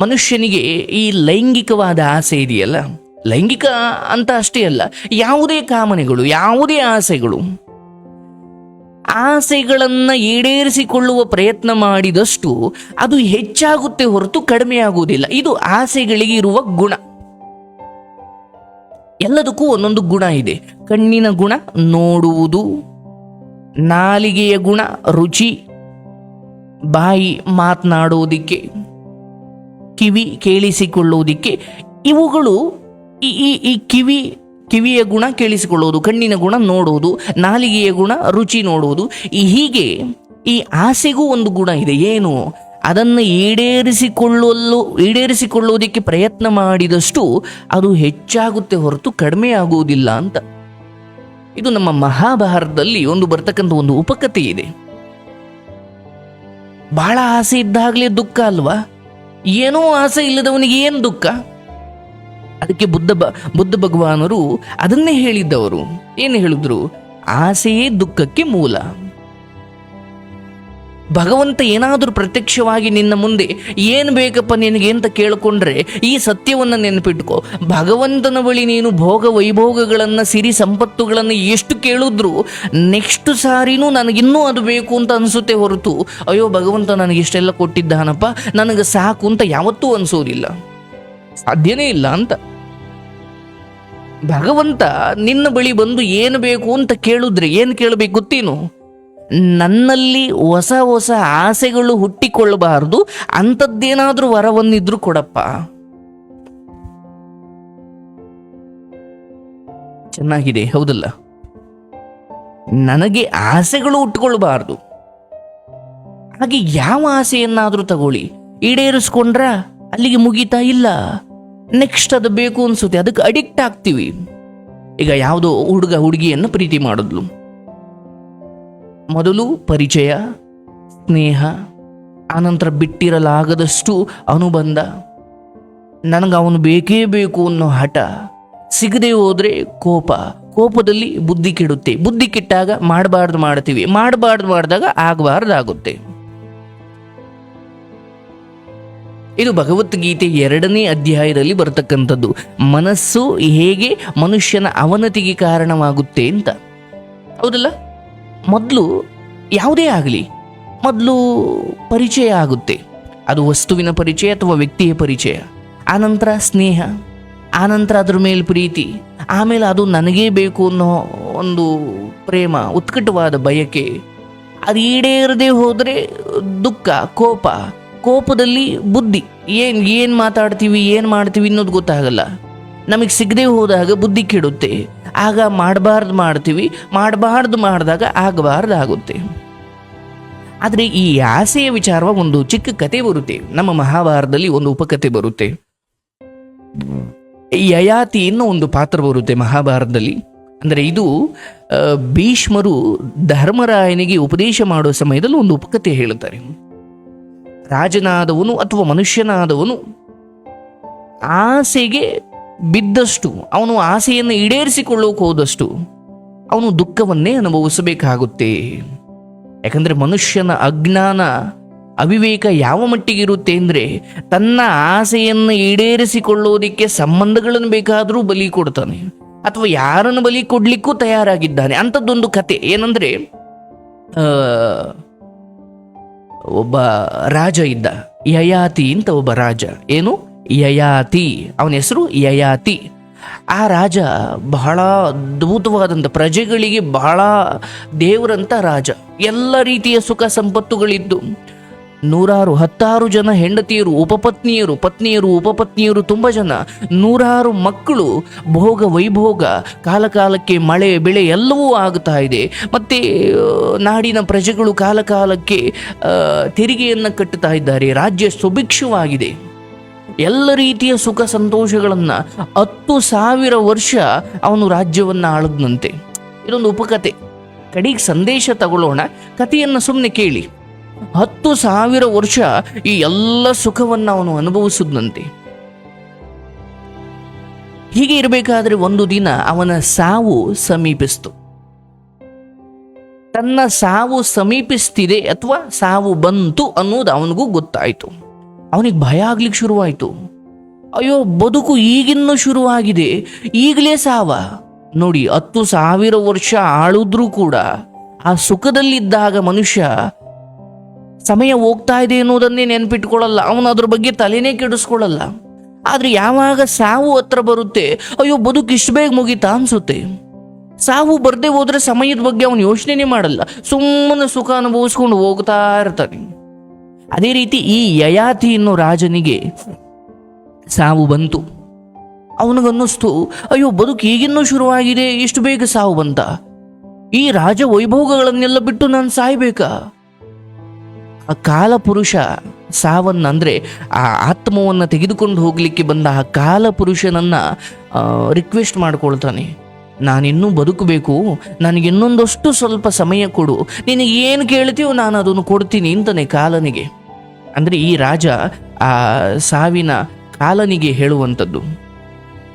ಮನುಷ್ಯನಿಗೆ ಈ ಲೈಂಗಿಕವಾದ ಆಸೆ ಇದೆಯಲ್ಲ? ಲೈಂಗಿಕ ಅಂತ ಅಷ್ಟೇ ಅಲ್ಲ, ಯಾವುದೇ ಕಾಮನೆಗಳು, ಯಾವುದೇ ಆಸೆಗಳು, ಆಸೆಗಳನ್ನು ಈಡೇರಿಸಿಕೊಳ್ಳುವ ಪ್ರಯತ್ನ ಮಾಡಿದಷ್ಟು ಅದು ಹೆಚ್ಚಾಗುತ್ತೆ ಹೊರತು ಕಡಿಮೆ ಆಗುವುದಿಲ್ಲ. ಇದು ಆಸೆಗಳಿಗೆ ಇರುವ ಗುಣ. ಎಲ್ಲದಕ್ಕೂ ಒಂದೊಂದು ಗುಣ ಇದೆ. ಕಣ್ಣಿನ ಗುಣ, ನೋಡುವುದು, ನಾಲಿಗೆಯ ಗುಣ, ರುಚಿ, ಬಾಯಿ ಮಾತನಾಡುವುದಕ್ಕೆ ಕಿವಿ ಕೇಳಿಸಿಕೊಳ್ಳುವುದಕ್ಕೆ ಇವುಗಳು ಈ ಈ ಕಿವಿ, ಕಿವಿಯ ಗುಣ ಕೇಳಿಸಿಕೊಳ್ಳುವುದು, ಕಣ್ಣಿನ ಗುಣ ನೋಡುವುದು, ನಾಲಿಗೆಯ ಗುಣ ರುಚಿ ನೋಡುವುದು, ಈ ಹೀಗೆ ಈ ಆಸೆಗೂ ಒಂದು ಗುಣ ಇದೆ. ಏನು? ಅದನ್ನು ಈಡೇರಿಸಿಕೊಳ್ಳಲು, ಈಡೇರಿಸಿಕೊಳ್ಳುವುದಕ್ಕೆ ಪ್ರಯತ್ನ ಮಾಡಿದಷ್ಟು ಅದು ಹೆಚ್ಚಾಗುತ್ತೆ ಹೊರತು ಕಡಿಮೆ ಆಗುವುದಿಲ್ಲ ಅಂತ. ಇದು ನಮ್ಮ ಮಹಾಭಾರತದಲ್ಲಿ ಒಂದು ಬರ್ತಕ್ಕಂಥ ಒಂದು ಉಪಕಥೆ ಇದೆ. ಬಹಳ ಆಸೆ ಇದ್ದಾಗಲೇ ದುಃಖ ಅಲ್ವಾ? ಏನೋ ಆಸೆ ಇಲ್ಲದವನಿಗೆ ಏನು ದುಃಖ? ಅದಕ್ಕೆ ಬುದ್ಧ ಬುದ್ಧ ಭಗವಾನರು ಅದನ್ನೇ ಹೇಳಿದ್ದವರು. ಏನು ಹೇಳಿದ್ರು? ಆಸೆಯೇ ದುಃಖಕ್ಕೆ ಮೂಲ. ಭಗವಂತ ಏನಾದರೂ ಪ್ರತ್ಯಕ್ಷವಾಗಿ ನಿನ್ನ ಮುಂದೆ ಏನು ಬೇಕಪ್ಪ ನಿನಗೆ ಅಂತ ಕೇಳಿಕೊಂಡ್ರೆ ಈ ಸತ್ಯವನ್ನು ನೆನಪಿಟ್ಕೋ. ಭಗವಂತನ ಬಳಿ ನೀನು ಭೋಗ ವೈಭೋಗಗಳನ್ನು, ಸಿರಿ ಸಂಪತ್ತುಗಳನ್ನು ಎಷ್ಟು ಕೇಳಿದ್ರು ನೆಕ್ಸ್ಟ್ ಸಾರಿನೂ ನನಗಿನ್ನೂ ಅದು ಬೇಕು ಅಂತ ಅನಿಸುತ್ತೆ ಹೊರತು, ಅಯ್ಯೋ ಭಗವಂತ ನನಗೆ ಇಷ್ಟೆಲ್ಲ ಕೊಟ್ಟಿದ್ದಾನಪ್ಪ, ನನಗೆ ಸಾಕು ಅಂತ ಯಾವತ್ತೂ ಅನಿಸೋದಿಲ್ಲ. ಸಾಧ್ಯನೇ ಇಲ್ಲ ಅಂತ. ಭಗವಂತ ನಿನ್ನ ಬಳಿ ಬಂದು ಏನು ಬೇಕು ಅಂತ ಕೇಳಿದ್ರೆ ಏನು ಕೇಳಬೇಕು ಗೊತ್ತೇನು? ನನ್ನಲ್ಲಿ ಹೊಸ ಹೊಸ ಆಸೆಗಳು ಹುಟ್ಟಿಕೊಳ್ಳಬಾರದು, ಅಂಥದ್ದೇನಾದರೂ ವರವನ್ನಿದ್ರು ಕೊಡಪ್ಪ. ಚೆನ್ನಾಗಿದೆ, ಹೌದಲ್ಲ? ನನಗೆ ಆಸೆಗಳು ಹುಟ್ಟಿಕೊಳ್ಳಬಾರದು. ಹಾಗೆ ಯಾವ ಆಸೆಯನ್ನಾದರೂ ತಗೊಳ್ಳಿ. ಈಡೇರಿಸ್ಕೊಂಡ್ರ ಅಲ್ಲಿಗೆ ಮುಗೀತಾ ಇಲ್ಲ. ನೆಕ್ಸ್ಟ್ ಅದು ಬೇಕು ಅನ್ಸುತ್ತೆ, ಅದಕ್ಕೆ ಅಡಿಕ್ಟ್ ಆಗ್ತೀವಿ. ಈಗ ಯಾವುದೋ ಹುಡುಗ, ಹುಡುಗಿಯನ್ನು ಪ್ರೀತಿ ಮಾಡಿದ್ಲು. ಮೊದಲು ಪರಿಚಯ, ಸ್ನೇಹ, ಆನಂತರ ಬಿಟ್ಟಿರಲಾಗದಷ್ಟು ಅನುಬಂಧ. ನನಗೆ ಅವನು ಬೇಕೇ ಬೇಕು ಅನ್ನೋ ಹಠ. ಸಿಗದೆ ಹೋದರೆ ಕೋಪ. ಕೋಪದಲ್ಲಿ ಬುದ್ಧಿ ಕೆಡುತ್ತೆ. ಬುದ್ಧಿ ಕೆಟ್ಟಾಗ ಮಾಡಬಾರ್ದು ಮಾಡ್ತೀವಿ. ಮಾಡಬಾರ್ದು ಮಾಡಿದಾಗ ಆಗಬಾರ್ದಾಗುತ್ತೆ. ಇದು ಭಗವದ್ಗೀತೆ ಎರಡನೇ ಅಧ್ಯಾಯದಲ್ಲಿ ಬರತಕ್ಕಂಥದ್ದು. ಮನಸ್ಸು ಹೇಗೆ ಮನುಷ್ಯನ ಅವನತಿಗೆ ಕಾರಣವಾಗುತ್ತೆ ಅಂತ. ಹೌದಲ್ಲ? ಮೊದಲು ಯಾವುದೇ ಆಗಲಿ, ಮೊದಲು ಪರಿಚಯ ಆಗುತ್ತೆ. ಅದು ವಸ್ತುವಿನ ಪರಿಚಯ ಅಥವಾ ವ್ಯಕ್ತಿಯ ಪರಿಚಯ. ಆನಂತರ ಸ್ನೇಹ, ಆನಂತರ ಅದ್ರ ಮೇಲೆ ಪ್ರೀತಿ, ಆಮೇಲೆ ಅದು ನನಗೇ ಬೇಕು ಅನ್ನೋ ಒಂದು ಪ್ರೇಮ, ಉತ್ಕಟವಾದ ಬಯಕೆ, ಅದು ಈಡೇರದೆ ಹೋದರೆ ದುಃಖ, ಕೋಪ, ಕೋಪದಲ್ಲಿ ಬುದ್ಧಿ. ಏನು ಏನು ಮಾತಾಡ್ತೀವಿ, ಏನು ಮಾಡ್ತೀವಿ ಅನ್ನೋದು ಗೊತ್ತಾಗಲ್ಲ. ನಮಗೆ ಸಿಗದೆ ಹೋದಾಗ ಬುದ್ಧಿ ಕೆಡುತ್ತೆ. ಆಗ ಮಾಡಬಾರ್ದು ಮಾಡ್ತೀವಿ, ಮಾಡಬಾರ್ದು ಮಾಡಿದಾಗ ಆಗಬಾರ್ದು ಆಗುತ್ತೆ ಆದರೆ ಈ ಆಸೆಯ ವಿಚಾರವ ಒಂದು ಚಿಕ್ಕ ಕತೆ ಬರುತ್ತೆ, ನಮ್ಮ ಮಹಾಭಾರತದಲ್ಲಿ ಒಂದು ಉಪಕತೆ ಬರುತ್ತೆ. ಯಯಾತಿ ಅನ್ನೋ ಒಂದು ಪಾತ್ರ ಬರುತ್ತೆ ಮಹಾಭಾರತದಲ್ಲಿ. ಅಂದರೆ ಇದು ಭೀಷ್ಮರು ಧರ್ಮರಾಯನಿಗೆ ಉಪದೇಶ ಮಾಡುವ ಸಮಯದಲ್ಲಿ ಒಂದು ಉಪಕತೆ ಹೇಳುತ್ತಾರೆ. ರಾಜನಾದವನು ಅಥವಾ ಮನುಷ್ಯನಾದವನು ಆಸೆಗೆ ಬಿದ್ದಷ್ಟು, ಅವನು ಆಸೆಯನ್ನು ಈಡೇರಿಸಿಕೊಳ್ಳೋಕೆ ಹೋದಷ್ಟು ಅವನು ದುಃಖವನ್ನೇ ಅನುಭವಿಸಬೇಕಾಗುತ್ತೆ. ಯಾಕಂದರೆ ಮನುಷ್ಯನ ಅಜ್ಞಾನ, ಅವಿವೇಕ ಯಾವ ಮಟ್ಟಿಗಿರುತ್ತೆ ಅಂದರೆ ತನ್ನ ಆಸೆಯನ್ನು ಈಡೇರಿಸಿಕೊಳ್ಳೋದಕ್ಕೆ ಸಂಬಂಧಗಳನ್ನು ಬೇಕಾದರೂ ಬಲಿ ಕೊಡ್ತಾನೆ. ಅಥವಾ ಯಾರನ್ನು ಬಲಿ ಕೊಡಲಿಕ್ಕೂ ತಯಾರಾಗಿದ್ದಾನೆ. ಅಂಥದ್ದೊಂದು ಕತೆ. ಏನಂದರೆ ಒಬ್ಬ ರಾಜ ಇದ್ದ. ಯಯಾತಿ ಅಂತ ಒಬ್ಬ ರಾಜ. ಏನು? ಯಯಾತಿ. ಅವನ ಹೆಸರು ಯಯಾತಿ. ಆ ರಾಜ ಬಹಳ ಅದ್ಭುತವಾದಂಥ ಪ್ರಜೆಗಳಿಗೆ ಬಹಳ ದೇವರಂಥ ರಾಜ. ಎಲ್ಲ ರೀತಿಯ ಸುಖ ಸಂಪತ್ತುಗಳಿದ್ದು. ನೂರಾರು ಹತ್ತಾರು ಜನ ಹೆಂಡತಿಯರು, ಉಪಪತ್ನಿಯರು, ಪತ್ನಿಯರು, ಉಪಪತ್ನಿಯರು ತುಂಬ ಜನ. ನೂರಾರು ಮಕ್ಕಳು, ಭೋಗ ವೈಭೋಗ, ಕಾಲಕಾಲಕ್ಕೆ ಮಳೆ, ಬೆಳೆ ಎಲ್ಲವೂ ಆಗ್ತಾ ಇದೆ. ಮತ್ತು ನಾಡಿನ ಪ್ರಜೆಗಳು ಕಾಲಕಾಲಕ್ಕೆ ತೆರಿಗೆಯನ್ನು ಕಟ್ಟುತ್ತಾ ಇದ್ದಾರೆ. ರಾಜ್ಯ ಸುಭಿಕ್ಷವಾಗಿದೆ. ಎಲ್ಲ ರೀತಿಯ ಸುಖ ಸಂತೋಷಗಳನ್ನು ಹತ್ತು ಸಾವಿರ ವರ್ಷ ಅವನು ರಾಜ್ಯವನ್ನು ಆಳದ್ನಂತೆ. ಇದೊಂದು ಉಪಕತೆ. ಕಡೆಗೆ ಸಂದೇಶ ತಗೊಳ್ಳೋಣ. ಕಥೆಯನ್ನ ಸುಮ್ಮನೆ ಕೇಳಿ. ಹತ್ತು ಸಾವಿರ ವರ್ಷ ಈ ಎಲ್ಲ ಸುಖವನ್ನು ಅವನು ಅನುಭವಿಸಿದ್ನಂತೆ. ಹೀಗೆ ಇರಬೇಕಾದ್ರೆ ಒಂದು ದಿನ ಅವನ ಸಾವು ಸಮೀಪಿಸ್ತು. ತನ್ನ ಸಾವು ಸಮೀಪಿಸ್ತಿದೆ ಅಥವಾ ಸಾವು ಬಂತು ಅನ್ನೋದು ಅವನಿಗೂ ಗೊತ್ತಾಯಿತು. ಅವನಿಗೆ ಭಯ ಆಗ್ಲಿಕ್ಕೆ ಶುರುವಾಯಿತು. ಅಯ್ಯೋ, ಬದುಕು ಈಗಿನ್ನೂ ಶುರುವಾಗಿದೆ. ಈಗಲೇ ಸಾವ. ನೋಡಿ, ಹತ್ತು ಸಾವಿರ ವರ್ಷ ಆಳುದ್ರೂ ಕೂಡ ಆ ಸುಖದಲ್ಲಿದ್ದಾಗ ಮನುಷ್ಯ ಸಮಯ ಹೋಗ್ತಾ ಇದೆ ಅನ್ನೋದನ್ನೇ ನೆನ್ಪಿಟ್ಕೊಳ್ಳಲ್ಲ. ಅವನು ಅದ್ರ ಬಗ್ಗೆ ತಲೆನೇ ಕೆಡಿಸ್ಕೊಳ್ಳಲ್ಲ. ಆದ್ರೆ ಯಾವಾಗ ಸಾವು ಹತ್ರ ಬರುತ್ತೆ, ಅಯ್ಯೋ, ಬದುಕು ಇಷ್ಟು ಬೇಗ ಮುಗೀತಾ ಅನ್ಸುತ್ತೆ. ಸಾವು ಬರದೇ ಹೋದ್ರೆ ಸಮಯದ ಬಗ್ಗೆ ಅವನು ಯೋಚನೆನೇ ಮಾಡಲ್ಲ. ಸುಮ್ಮನೆ ಸುಖ ಅನುಭವಿಸ್ಕೊಂಡು ಹೋಗ್ತಾ ಇರ್ತಾನೆ. ಅದೇ ರೀತಿ ಈ ಯಯಾತಿ ಎನ್ನುವ ರಾಜನಿಗೆ ಸಾವು ಬಂತು. ಅವನಿಗನ್ನಿಸ್ತು ಅಯ್ಯೋ, ಬದುಕು ಈಗಿನ್ನೂ ಶುರುವಾಗಿದೆ, ಇಷ್ಟು ಬೇಗ ಸಾವು ಬಂತ? ಈ ರಾಜ ವೈಭೋಗಗಳನ್ನೆಲ್ಲ ಬಿಟ್ಟು ನಾನು ಸಾಯ್ಬೇಕಾ? ಆ ಕಾಲಪುರುಷ ಸಾವನ್ನ ಅಂದ್ರೆ ಆ ಆತ್ಮವನ್ನ ತೆಗೆದುಕೊಂಡು ಹೋಗಲಿಕ್ಕೆ ಬಂದ ಆ ಕಾಲಪುರುಷನನ್ನ ರಿಕ್ವೆಸ್ಟ್ ಮಾಡ್ಕೊಳ್ತಾನೆ. ನಾನಿನ್ನೂ ಬದುಕಬೇಕು, ನನಗೆ ಇನ್ನೊಂದಷ್ಟು ಸ್ವಲ್ಪ ಸಮಯ ಕೊಡು ನಿನಗೆ ಏನು ಕೇಳ್ತೀಯೋ ನಾನು ಅದನ್ನು ಕೊಡ್ತೀನಿ ಅಂತಾನೆ ಕಾಲನಿಗೆ. ಅಂದ್ರೆ ಈ ರಾಜ ಆ ಸಾವಿನ ಕಾಲನಿಗೆ ಹೇಳುವಂಥದ್ದು.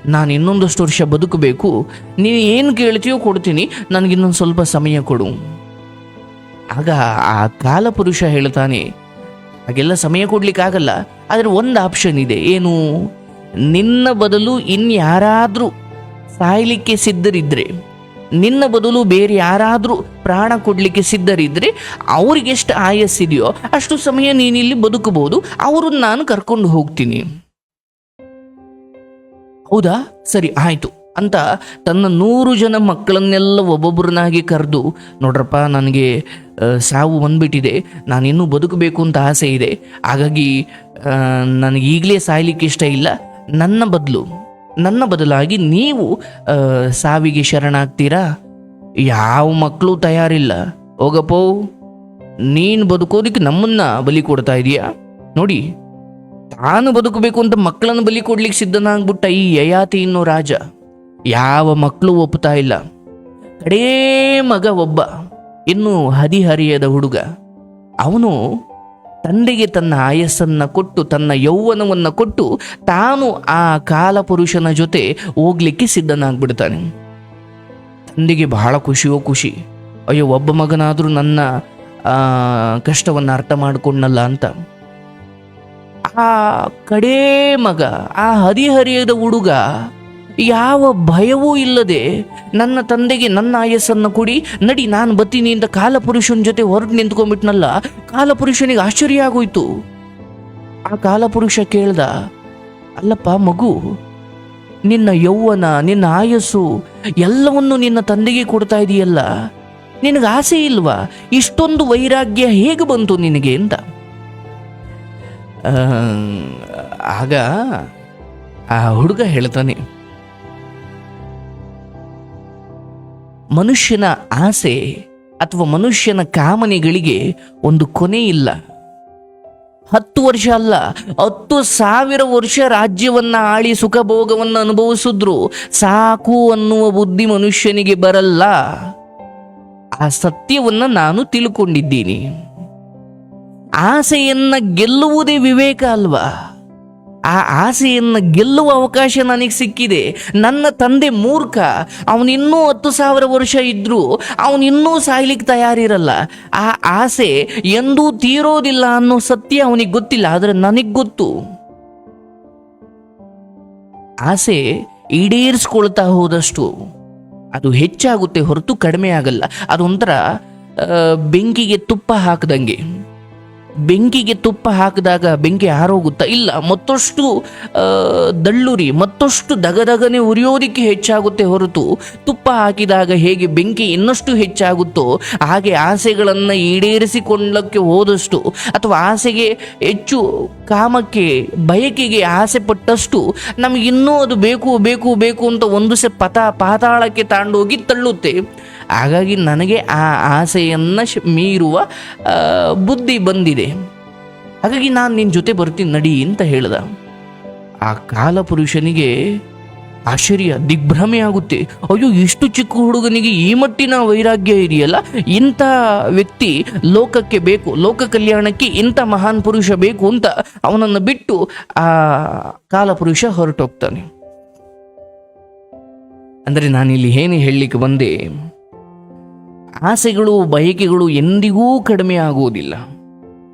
ನಾನು ಇನ್ನೊಂದಷ್ಟು ವರ್ಷ ಬದುಕಬೇಕು. ನೀನು ಏನು ಕೇಳ್ತೀಯೋ ಕೊಡ್ತೀನಿ. ನನಗಿನ್ನೊಂದು ಸ್ವಲ್ಪ ಸಮಯ ಕೊಡು. ಆಗ ಆ ಕಾಲಪುರುಷ ಹೇಳ್ತಾನೆ, ಹಾಗೆಲ್ಲ ಸಮಯ ಕೊಡ್ಲಿಕ್ಕಾಗಲ್ಲ. ಆದರೆ ಒಂದು ಆಪ್ಷನ್ ಇದೆ. ಏನು? ನಿನ್ನ ಬದಲು ಇನ್ಯಾರಾದರೂ ಸಾಯ್ಲಿಕ್ಕೆ ಸಿದ್ಧರಿದ್ರೆ. ನಿನ್ನ ಬದಲು ಬೇರೆ ಯಾರಾದರೂ ಪ್ರಾಣ ಕೊಡಲಿಕ್ಕೆ ಸಿದ್ಧರಿದ್ದರೆ ಅವ್ರಿಗೆಷ್ಟು ಆಯಸ್ಸಿದೆಯೋ ಅಷ್ಟು ಸಮಯ ನೀನಿಲ್ಲಿ ಬದುಕಬಹುದು. ಅವ್ರನ್ನ ನಾನು ಕರ್ಕೊಂಡು ಹೋಗ್ತೀನಿ. ಹೌದಾ? ಸರಿ, ಆಯಿತು. ಅಂತ ತನ್ನ ನೂರು ಜನ ಮಕ್ಕಳನ್ನೆಲ್ಲ ಒಬ್ಬೊಬ್ಬರನ್ನಾಗಿ ಕರೆದು, ನೋಡ್ರಪ್ಪ, ನನಗೆ ಸಾವು ಬಂದ್ಬಿಟ್ಟಿದೆ. ನಾನಿನ್ನೂ ಬದುಕಬೇಕು ಅಂತ ಆಸೆ ಇದೆ. ಹಾಗಾಗಿ ನನಗೆ ಈಗಲೇ ಸಾಯ್ಲಿಕ್ಕೆ ಇಷ್ಟ ಇಲ್ಲ. ನನ್ನ ಬದಲು. ನನ್ನ ಬದಲಾಗಿ ನೀವು ಸಾವಿಗೆ ಶರಣಾಗ್ತೀರಾ? ಯಾವ ಮಕ್ಕಳು ತಯಾರಿಲ್ಲ. ಹೋಗಪ್ಪೋ, ನೀನು ಬದುಕೋದಕ್ಕೆ ನಮ್ಮನ್ನ ಬಲಿ ಕೊಡ್ತಾ ಇದೀಯಾ? ನೋಡಿ, ತಾನು ಬದುಕಬೇಕು ಅಂತ ಮಕ್ಕಳನ್ನು ಬಲಿ ಕೊಡ್ಲಿಕ್ಕೆ ಸಿದ್ಧನಾಗ್ಬಿಟ್ಟ ಈ ಯಯಾತಿ ಅನ್ನೋ ರಾಜ, ಯಾವ ಮಕ್ಕಳು ಒಪ್ಪುತ್ತಾ ಇಲ್ಲ. ಕಡೇ ಮಗ ಒಬ್ಬ, ಇನ್ನು ಹದಿಹರಿಯದ ಹುಡುಗ. ಅವನು ತಂದೆಗೆ ತನ್ನ ಆಯಸ್ಸನ್ನು ಕೊಟ್ಟು, ತನ್ನ ಯೌವನವನ್ನು ಕೊಟ್ಟು ತಾನು ಆ ಕಾಲಪುರುಷನ ಜೊತೆ ಹೋಗ್ಲಿಕ್ಕೆ ಸಿದ್ಧನಾಗ್ಬಿಡ್ತಾನೆ. ತಂದೆಗೆ ಬಹಳ ಖುಷಿಯೋ ಖುಷಿ. ಅಯ್ಯೋ, ಒಬ್ಬ ಮಗನಾದರೂ ನನ್ನ ಕಷ್ಟವನ್ನು ಅರ್ಥ ಮಾಡಿಕೊಂಡಲ್ಲ ಅಂತ. ಆ ಕಡೇ ಮಗ, ಆ ಹರಿಹರಿಯದ ಹುಡುಗ ಯಾವ ಭಯವೂ ಇಲ್ಲದೆ ನನ್ನ ತಂದೆಗೆ ನನ್ನ ಆಯಸ್ಸನ್ನು ಕೊಡಿ, ನಡಿ, ನಾನು ಬತ್ತೀನಿ ಅಂತ ಕಾಲಪುರುಷನ ಜೊತೆ ಹೊರಟು ನಿಂತ್ಕೊಂಡ್ಬಿಟ್ನಲ್ಲ, ಕಾಲಪುರುಷನಿಗೆ ಆಶ್ಚರ್ಯ ಆಗೋಯ್ತು. ಆ ಕಾಲಪುರುಷ ಕೇಳ್ದ, ಅಲ್ಲಪ್ಪ, ಮಗು, ನಿನ್ನ ಯೌವನ, ನಿನ್ನ ಆಯಸ್ಸು, ಎಲ್ಲವನ್ನು ನಿನ್ನ ತಂದೆಗೆ ಕೊಡ್ತಾ ಇದೆಯಲ್ಲ. ನಿನಗೆ ಆಸೆ ಇಲ್ವಾ? ಇಷ್ಟೊಂದು ವೈರಾಗ್ಯ ಹೇಗೆ ಬಂತು ನಿನಗೆ? ಅಂತ. ಆಗ ಆ ಹುಡುಗ ಹೇಳ್ತಾನೆ ಮನುಷ್ಯನ ಆಸೆ ಅಥವಾ ಮನುಷ್ಯನ ಕಾಮನೆಗಳಿಗೆ ಒಂದು ಕೊನೆ ಇಲ್ಲ. ಹತ್ತು ವರ್ಷ ಅಲ್ಲ, ಹತ್ತು ಸಾವಿರ ವರ್ಷ ರಾಜ್ಯವನ್ನ ಆಳಿ ಸುಖ ಭೋಗವನ್ನು ಅನುಭವಿಸಿದ್ರು ಸಾಕು ಅನ್ನುವ ಬುದ್ಧಿ ಮನುಷ್ಯನಿಗೆ ಬರಲ್ಲ. ಆ ಸತ್ಯವನ್ನ ನಾನು ತಿಳ್ಕೊಂಡಿದ್ದೀನಿ. ಆಸೆಯನ್ನ ಗೆಲ್ಲುವುದೇ ವಿವೇಕ ಅಲ್ವಾ? ಆ ಆಸೆಯನ್ನು ಗೆಲ್ಲುವ ಅವಕಾಶ ನನಗೆ ಸಿಕ್ಕಿದೆ. ನನ್ನ ತಂದೆ ಮೂರ್ಖ. ಅವನಿನ್ನೂ ಹತ್ತು ಸಾವಿರ ವರ್ಷ ಇದ್ದರೂ ಅವನಿನ್ನೂ ಸಾಯ್ಲಿಕ್ಕೆ ತಯಾರಿರಲ್ಲ. ಆ ಆಸೆ ಎಂದೂ ತೀರೋದಿಲ್ಲ ಅನ್ನೋ ಸತ್ಯ ಅವನಿಗೆ ಗೊತ್ತಿಲ್ಲ, ಆದರೆ ನನಗೆ ಗೊತ್ತು. ಆಸೆ ಈಡೇರಿಸ್ಕೊಳ್ತಾ ಹೋದಷ್ಟು ಅದು ಹೆಚ್ಚಾಗುತ್ತೆ ಹೊರತು ಕಡಿಮೆ ಆಗಲ್ಲ. ಅದೊಂಥರ ಬೆಂಕಿಗೆ ತುಪ್ಪ ಹಾಕದಂಗೆ. ಬೆಂಕಿಗೆ ತುಪ್ಪ ಹಾಕಿದಾಗ ಬೆಂಕಿ ಹಾರೋಗುತ್ತಾ? ಇಲ್ಲ, ಮತ್ತಷ್ಟು ದಳ್ಳುರಿ, ಮತ್ತಷ್ಟು ದಗದಗನೆ ಉರಿಯೋದಿಕ್ಕೆ ಹೆಚ್ಚಾಗುತ್ತೆ ಹೊರತು ತುಪ್ಪ ಹಾಕಿದಾಗ ಹೇಗೆ ಬೆಂಕಿ ಇನ್ನಷ್ಟು ಹೆಚ್ಚಾಗುತ್ತೋ, ಹಾಗೆ ಆಸೆಗಳನ್ನು ಈಡೇರಿಸಿಕೊಳ್ಳಕ್ಕೆ ಹೋದಷ್ಟು ಅಥವಾ ಆಸೆಗೆ ಹೆಚ್ಚು ಕಾಮಕ್ಕೆ, ಬಯಕೆಗೆ ಆಸೆ ಪಟ್ಟಷ್ಟು ನಮಗಿನ್ನೂ ಅದು ಬೇಕು ಬೇಕು ಬೇಕು ಅಂತ ಒಂದು ಸೆ ಪತ ಪಾತಾಳಕ್ಕೆ ತಾಂಡೋಗಿ ತಳ್ಳುತ್ತೆ. ಹಾಗಾಗಿ ನನಗೆ ಆ ಆಸೆಯನ್ನು ಮೀರುವ ಬುದ್ಧಿ ಬಂದಿದೆ. ಹಾಗಾಗಿ ನಾನು ನಿನ್ನ ಜೊತೆ ಬರ್ತೀನಿ ನಡಿ ಅಂತ ಹೇಳ್ದ. ಆ ಕಾಲಪುರುಷನಿಗೆ ಆಶ್ಚರ್ಯ, ದಿಗ್ಭ್ರಮೆ ಆಗುತ್ತೆ. ಅಯ್ಯೋ, ಇಷ್ಟು ಚಿಕ್ಕ ಹುಡುಗನಿಗೆ ಈ ಮಟ್ಟಿನ ವೈರಾಗ್ಯ ಇದೆಯಲ್ಲ? ಇಂಥ ವ್ಯಕ್ತಿ ಲೋಕಕ್ಕೆ ಬೇಕು, ಲೋಕ ಕಲ್ಯಾಣಕ್ಕೆ ಇಂಥ ಮಹಾನ್ ಪುರುಷ ಬೇಕು ಅಂತ ಅವನನ್ನು ಬಿಟ್ಟು ಆ ಕಾಲಪುರುಷ ಹೊರಟೋಗ್ತಾನೆ. ಅಂದರೆ ನಾನಿಲ್ಲಿ ಏನು ಹೇಳಲಿಕ್ಕೆ ಬಂದೆ ಆಸೆಗಳು, ಬಯಕೆಗಳು ಎಂದಿಗೂ ಕಡಿಮೆ ಆಗುವುದಿಲ್ಲ.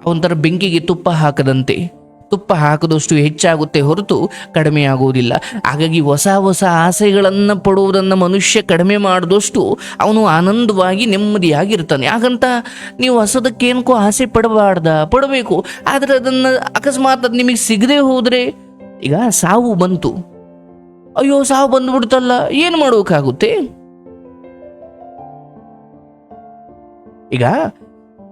ಒಂಥರ ಬೆಂಕಿಗೆ ತುಪ್ಪ ಹಾಕದಂತೆ, ತುಪ್ಪ ಹಾಕದಷ್ಟು ಹೆಚ್ಚಾಗುತ್ತೆ ಹೊರತು ಕಡಿಮೆ ಆಗುವುದಿಲ್ಲ. ಹಾಗಾಗಿ ಹೊಸ ಹೊಸ ಆಸೆಗಳನ್ನು ಪಡುವುದನ್ನು ಮನುಷ್ಯ ಕಡಿಮೆ ಮಾಡಿದಷ್ಟು ಅವನು ಆನಂದವಾಗಿ ನೆಮ್ಮದಿಯಾಗಿರ್ತಾನೆ. ಹಾಗಂತ ನೀವು ಹೊಸದಕ್ಕೇನಕ್ಕೂ ಆಸೆ ಪಡಬಾರ್ದ, ಪಡಬೇಕು. ಆದರೆ ಅದನ್ನು ಅಕಸ್ಮಾತ್ ಅದು ನಿಮಗೆ ಸಿಗದೆ ಹೋದರೆ, ಈಗ ಸಾವು ಬಂತು. ಅಯ್ಯೋ, ಸಾವು ಬಂದುಬಿಡ್ತಲ್ಲ, ಏನು ಮಾಡೋಕ್ಕಾಗುತ್ತೆ ಈಗ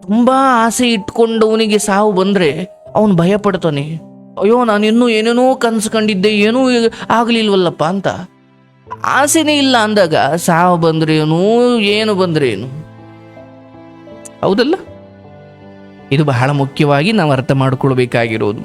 ತುಂಬಾ ಆಸೆ ಇಟ್ಕೊಂಡವನಿಗೆ ಸಾವು ಬಂದ್ರೆ ಅವನು ಭಯ ಪಡ್ತಾನೆ ಅಯ್ಯೋ, ನಾನು ಇನ್ನೂ ಏನೇನೋ ಕನಸು ಕಂಡಿದ್ದೆ, ಏನೂ ಆಗಲಿಲ್ವಲ್ಲಪ್ಪ ಅಂತ. ಆಸೆನೇ ಇಲ್ಲ ಅಂದಾಗ ಸಾವು ಬಂದ್ರೇನು, ಏನು ಬಂದ್ರೇನು? ಹೌದಲ್ಲ? ಇದು ಬಹಳ ಮುಖ್ಯವಾಗಿ ನಾವು ಅರ್ಥ ಮಾಡ್ಕೊಳ್ಬೇಕಾಗಿರೋದು.